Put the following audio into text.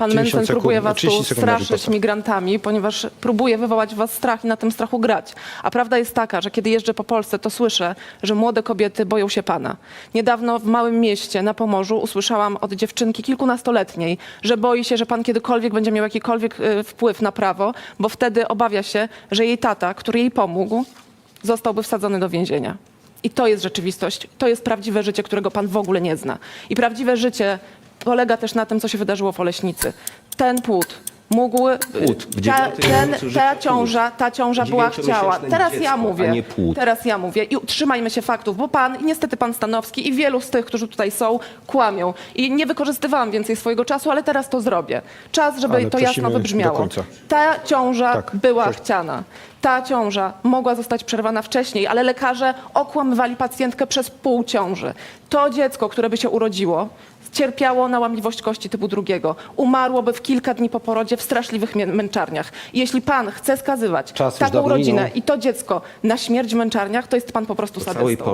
pan 90 Mencen próbuje was 30 tu sekund na straszyć migrantami, ponieważ próbuje wywołać w was strach i na tym strachu grać. A prawda jest taka, że kiedy jeżdżę po Polsce, to słyszę, że młode kobiety boją się pana. Niedawno w małym mieście na Pomorzu usłyszałam od dziewczynki kilkunastoletniej, że boi się, że pan kiedykolwiek będzie miał jakikolwiek y, wpływ na prawo, bo wtedy obawia się, że jej tata, który jej pomógł, zostałby wsadzony do więzienia. I to jest rzeczywistość, to jest prawdziwe życie, którego pan w ogóle nie zna. I prawdziwe życie polega też na tym, co się wydarzyło w Oleśnicy. Ten płód mógł... Płód. W ta, dziewiątym ten, miesiącu ta ciąża, ta ciąża była chciała. Dziewięciomiesięczne Teraz ja dziecko, mówię. a nie płód. Teraz ja mówię. I trzymajmy się faktów, bo pan i niestety pan Stanowski i wielu z tych, którzy tutaj są, kłamią. I nie wykorzystywałam więcej swojego czasu, ale teraz to zrobię. Czas, żeby Ale to prosimy jasno do wybrzmiało. końca. Ta ciąża Tak, była proszę. chciana. Ta ciąża mogła zostać przerwana wcześniej, ale lekarze okłamywali pacjentkę przez pół ciąży. To dziecko, które by się urodziło, cierpiało na łamliwość kości typu drugiego. Umarłoby w kilka dni po porodzie w straszliwych mię- męczarniach. Jeśli pan chce skazywać Czas już taką dawno rodzinę minął. i to dziecko na śmierć w męczarniach, to jest pan po prostu sadystą.